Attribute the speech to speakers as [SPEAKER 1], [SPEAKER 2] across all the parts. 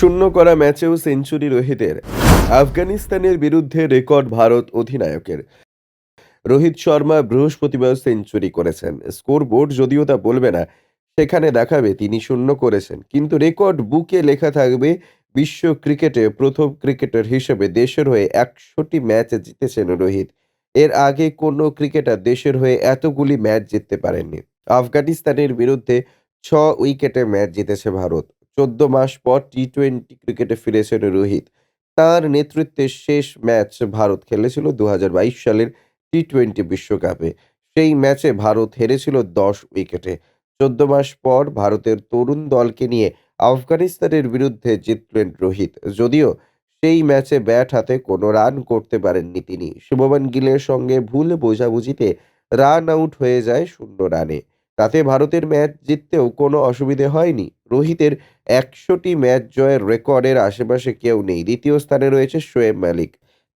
[SPEAKER 1] শূন্য করা ম্যাচেও সেঞ্চুরি রোহিতের। আফগানিস্তানের বিরুদ্ধে রেকর্ড ভারত অধিনায়কের। রোহিত শর্মা বৃহস্পতিবার সেঞ্চুরি করেছেন। স্কোর বোর্ড যদিও তা বলবে না, সেখানে দেখাবে তিনি শূন্য করেছেন। কিন্তু রেকর্ড বুকে লেখা থাকবে, বিশ্ব ক্রিকেটে প্রথম ক্রিকেটার হিসেবে দেশের হয়ে একশোটি ম্যাচ জিতেছেন রোহিত। এর আগে কোনো ক্রিকেটার দেশের হয়ে এতগুলি ম্যাচ জিততে পারেননি। আফগানিস্তানের বিরুদ্ধে ছ উইকেটে ম্যাচ জিতেছে ভারত। চোদ্দ মাস পর টি টোয়েন্টি ক্রিকেটে ফিরেছেন রোহিত। তার নেতৃত্বে শেষ ম্যাচ ভারত খেলেছিল দু হাজার বাইশ সালের টি টোয়েন্টি বিশ্বকাপে। সেই ম্যাচে ভারত হেরেছিল দশ উইকেটে। চোদ্দ মাস পর ভারতের তরুণ দলকে নিয়ে আফগানিস্তানের বিরুদ্ধে জিতলেন রোহিত। যদিও সেই ম্যাচে ব্যাট হাতে কোনো রান করতে পারেননি তিনি। শুভমান গিলের সঙ্গে ভুল বোঝাবুঝিতে রান আউট হয়ে যায় শূন্য রানে। তাতে ভারতের ম্যাচ জিততেও কোনো অসুবিধে হয়নি। রোহিতের একশোটি ম্যাচ জয়ের রেকর্ডের আশেপাশে কেউ নেই। দ্বিতীয় স্থানে রয়েছে শোয়েব মালিক।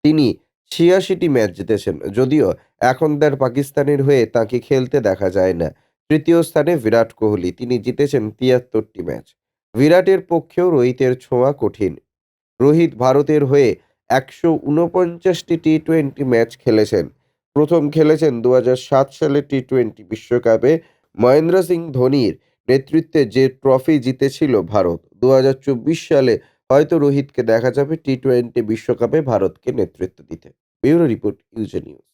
[SPEAKER 1] তিনি ছিয়াশিটি ম্যাচ জিতেছেন, যদিও এখন তার পাকিস্তানের হয়ে তাকে খেলতে দেখা যায় না। তৃতীয় স্থানে বিরাট কোহলি, তিনি জিতেছেন তিয়াত্তরটি ম্যাচ। বিরাটের পক্ষেও রোহিতের ছোঁয়া কঠিন। রোহিত ভারতের হয়ে একশো উনপঞ্চাশটি টি টোয়েন্টি ম্যাচ খেলেছেন। প্রথম খেলেছেন দু হাজার সাত সালে টি টোয়েন্টি বিশ্বকাপে। মহেন্দ্র সিং ধোনির নেতৃত্বে যে ট্রফি জিতেছিল ভারত দু হাজার চব্বিশ সালে হয়তো রোহিতকে দেখা যাবে টি টোয়েন্টি বিশ্বকাপে ভারতকে নেতৃত্ব দিতে। ব্যুরো রিপোর্ট ইউজে নিউজ।